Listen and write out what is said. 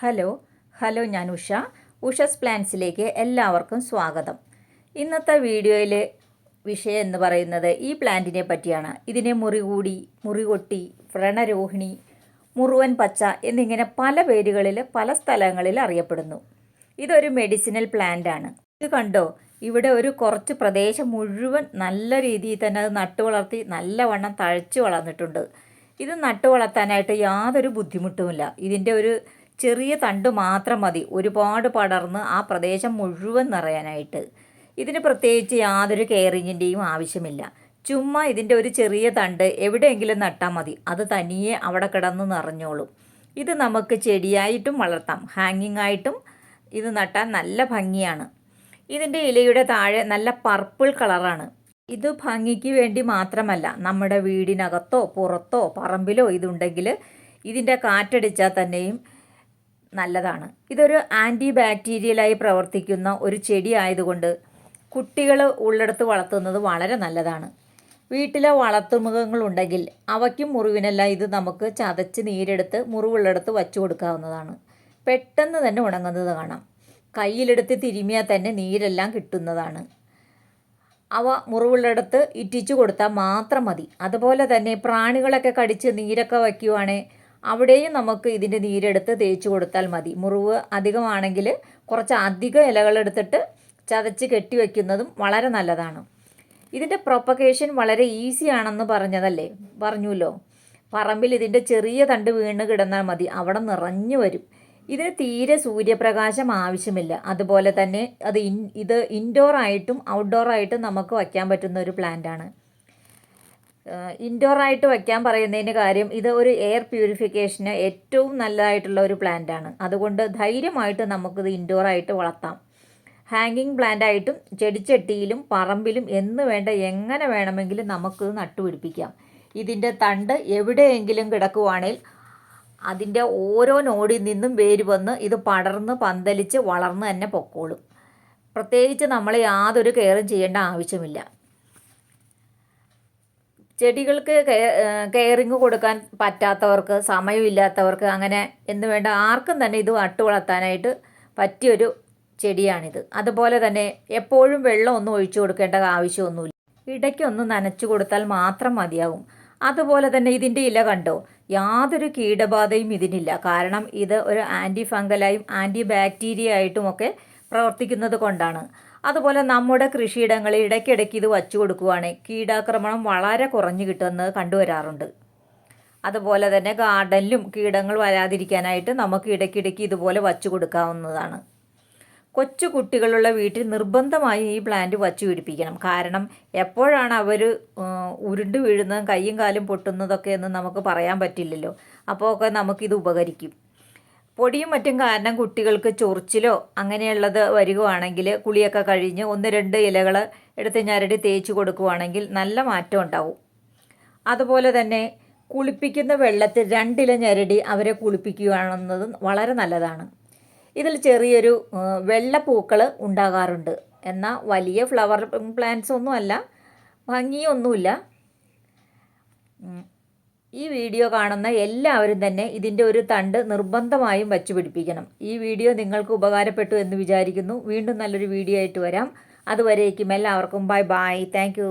Hello hello ഞാൻ ഉഷ. ഉഷസ് പ്ലാൻസിലേക്ക് എല്ലാവർക്കും സ്വാഗതം. ഇന്നത്തെ വീഡിയോയിലെ വിഷയം എന്ന് പറയുന്നത് ഈ പ്ലാന്റിനെ പറ്റിയാണ്. ഇതിനെ മുറികൂടി മുറികൊട്ടി വ്രണരോഹിണി മുറുവൻ പച്ച എന്നിങ്ങനെ പല പേരുകളിൽ പല സ്ഥലങ്ങളിൽ അറിയപ്പെടുന്നു. ഇതൊരു മെഡിസിനൽ പ്ലാന്റ് ആണ് ഇത് കണ്ടോ? ഇവിടെ ഒരു കുറച്ച് പ്രദേശം മുഴുവൻ നല്ല രീതിയിൽ തന്നെ അത് നട്ടു വളർത്തി നല്ലവണ്ണം തഴച്ചു വളർന്നിട്ടുണ്ട്. ഇത് നട്ടു വളർത്താനായിട്ട് യാതൊരു ബുദ്ധിമുട്ടുമില്ല. ഇതിന്റെ ഒരു ചെറിയ തണ്ട് മാത്രം മതി. ഒരുപാട് പടർന്ന് ആ പ്രദേശം മുഴുവൻ നിറയാനായിട്ട്. ഇതിന് പ്രത്യേകിച്ച് യാതൊരു കെയറിങ്ങിന്റെയും ആവശ്യമില്ല. ചുമ്മാ ഇതിന്റെ ഒരു ചെറിയ തണ്ട് എവിടെയെങ്കിലും നട്ടാൽ മതി. അത് തനിയെ അവിടെ കിടന്ന് നിറഞ്ഞോളും. ഇത് നമുക്ക് ചെടിയായിട്ടും വളർത്താം. ഹാങ്ങിങ് ആയിട്ടും ഇത് നട്ടാൽ നല്ല ഭംഗിയാണ്. ഇതിന്റെ ഇലയുടെ താഴെ നല്ല പർപ്പിൾ കളറാണ്. ഇത് ഭംഗിക്ക് വേണ്ടി മാത്രമല്ല നമ്മുടെ വീടിനകത്തോ പുറത്തോ പറമ്പിലോ ഇതുണ്ടെങ്കിൽ ഇതിന്റെ കാറ്റടിച്ചാൽ തന്നെയും നല്ലതാണ്. ഇതൊരു ആന്റി ബാക്ടീരിയലായി പ്രവർത്തിക്കുന്ന ഒരു ചെടി ആയതുകൊണ്ട് കുട്ടികൾ ഉള്ളിടത്ത് വളർത്തുന്നത് വളരെ നല്ലതാണ്. വീട്ടിലെ വളർത്തുമൃഗങ്ങളുണ്ടെങ്കിൽ അവയ്ക്കും മുറിവിനെല്ലാം ഇത് നമുക്ക് ചതച്ച് നീരെടുത്ത് മുറിവുള്ളിടത്ത് വച്ചു കൊടുക്കാവുന്നതാണ്. പെട്ടെന്ന് തന്നെ ഉണങ്ങുന്നത് കാണാം. കയ്യിലെടുത്ത് തിരുമിയാൽ തന്നെ നീരെല്ലാം കിട്ടുന്നതാണ്. അവ മുറിവുള്ളിടത്ത് ഇറ്റിച്ചു കൊടുത്താൽ മാത്രം മതി. അതുപോലെ തന്നെ പ്രാണികളൊക്കെ കടിച്ച് നീരൊക്കെ വയ്ക്കുവാണെങ്കിൽ അവിടെയും നമുക്ക് ഇതിന്റെ നീരെടുത്ത് തേച്ച് കൊടുത്താൽ മതി. മുറിവ് അധികമാണെങ്കിൽ കുറച്ച് അധികം ഇലകളെടുത്തിട്ട് ചതച്ച് കെട്ടിവെക്കുന്നതും വളരെ നല്ലതാണ്. ഇതിന്റെ പ്രൊപ്പഗേഷൻ വളരെ ഈസി ആണെന്ന് പറഞ്ഞതല്ലേ? പറഞ്ഞുല്ലോ? പറമ്പിൽ ഇതിന്റെ ചെറിയ തണ്ട് വീണ് കിടന്നാൽ മതി. അവിടെ നിറഞ്ഞു വരും. ഇതിന് തീരെ സൂര്യപ്രകാശം ആവശ്യമില്ല. അതുപോലെ തന്നെ അത് ഇൻ ഇത് ഇൻഡോർ ആയിട്ടും ഔട്ട്ഡോർ ആയിട്ടും നമുക്ക് വയ്ക്കാൻ പറ്റുന്ന ഒരു പ്ലാന്റ് ആണ്. ഇൻഡോർ ആയിട്ട് വയ്ക്കാൻ പറയുന്നതിന് കാര്യം ഇത് ഒരു എയർ പ്യൂരിഫിക്കേഷന് ഏറ്റവും നല്ലതായിട്ടുള്ള ഒരു പ്ലാന്റ് ആണ് അതുകൊണ്ട് ധൈര്യമായിട്ട് നമുക്കിത് ഇൻഡോറായിട്ട് വളർത്താം. ഹാങ്ങിങ് പ്ലാന്റായിട്ടും ചെടിച്ചട്ടിയിലും പറമ്പിലും എന്ന് വേണ്ട എങ്ങനെ വേണമെങ്കിലും നമുക്കിത് നട്ടുപിടിപ്പിക്കാം. ഇതിന്റെ തണ്ട് എവിടെയെങ്കിലും കിടക്കുവാണെങ്കിൽ അതിന്റെ ഓരോ നോടിൽ നിന്നും വേര് വന്ന് ഇത് പടർന്ന് പന്തലിച്ച് വളർന്ന് തന്നെ പൊക്കോളും. പ്രത്യേകിച്ച് നമ്മൾ യാതൊരു കെയറും ചെയ്യേണ്ട ആവശ്യമില്ല. ചെടികൾക്ക് കെയറിങ് കൊടുക്കാൻ പറ്റാത്തവർക്ക് സമയമില്ലാത്തവർക്ക് അങ്ങനെ എന്ന് വേണ്ട ആർക്കും തന്നെ ഇത് നട്ടു വളർത്താനായിട്ട് പറ്റിയൊരു ചെടിയാണിത്. അതുപോലെ തന്നെ എപ്പോഴും വെള്ളം ഒന്നും ഒഴിച്ചു കൊടുക്കേണ്ട ആവശ്യമൊന്നുമില്ല. ഇടയ്ക്കൊന്ന് നനച്ചു കൊടുത്താൽ മാത്രം മതിയാവും. അതുപോലെ തന്നെ ഇതിന്റെ ഇല കണ്ടോ? യാതൊരു കീടബാധയും ഇതിനില്ല. കാരണം ഇത് ഒരു ആന്റി ഫംഗലായും ആന്റി ബാക്ടീരിയ ആയിട്ടുമൊക്കെ പ്രവർത്തിക്കുന്നത് കൊണ്ടാണ്. അതുപോലെ നമ്മുടെ കൃഷിയിടങ്ങളിൽ ഇടയ്ക്കിടയ്ക്ക് ഇത് വച്ചു കൊടുക്കുകയാണെങ്കിൽ കീടാക്രമണം വളരെ കുറഞ്ഞു കിട്ടുമെന്ന് കണ്ടുവരാറുണ്ട്. അതുപോലെ തന്നെ ഗാർഡനിലും കീടങ്ങൾ വരാതിരിക്കാനായിട്ട് നമുക്ക് ഇടയ്ക്കിടയ്ക്ക് ഇതുപോലെ വച്ചു കൊടുക്കാവുന്നതാണ്. കൊച്ചു കുട്ടികളുള്ള വീട്ടിൽ നിർബന്ധമായും ഈ പ്ലാന്റ് വച്ചു പിടിപ്പിക്കണം. കാരണം എപ്പോഴാണ് അവർ ഉരുണ്ട് വീഴുന്നതും കൈയും കാലും പൊട്ടുന്നതൊക്കെ എന്ന് നമുക്ക് പറയാൻ പറ്റില്ലല്ലോ. അപ്പോൾ ഒക്കെ നമുക്കിത് ഉപകരിക്കും. പൊടിയും മറ്റും കാരണം കുട്ടികൾക്ക് ചൊറിച്ചിലോ അങ്ങനെയുള്ളത് വരികയാണെങ്കിൽ കുളിയൊക്കെ കഴിഞ്ഞ് ഒന്ന് രണ്ട് ഇലകൾ എടുത്ത് ഞരടി തേച്ച് കൊടുക്കുവാണെങ്കിൽ നല്ല മാറ്റം ഉണ്ടാവും. അതുപോലെ തന്നെ കുളിപ്പിക്കുന്ന വെള്ളത്തിൽ രണ്ടില ഞരടി അവരെ കുളിപ്പിക്കുകയാണെന്നതും വളരെ നല്ലതാണ്. ഇതിൽ ചെറിയൊരു വെള്ളപ്പൂക്കൾ ഉണ്ടാകാറുണ്ട്. എന്നാൽ വലിയ ഫ്ലവർ പ്ലാന്റ്സ് ഒന്നുമല്ല ഭംഗിയൊന്നുമില്ല. ഈ വീഡിയോ കാണുന്ന എല്ലാവരും തന്നെ ഇതിന്റെ ഒരു തണ്ട് നിർബന്ധമായും വച്ചു പിടിപ്പിക്കണം. ഈ വീഡിയോ നിങ്ങൾക്ക് ഉപകാരപ്പെട്ടു എന്ന് വിചാരിക്കുന്നു. വീണ്ടും നല്ലൊരു വീഡിയോ ആയിട്ട് വരാം. അതുവരേക്കും എല്ലാവർക്കും ബൈ ബൈ. താങ്ക്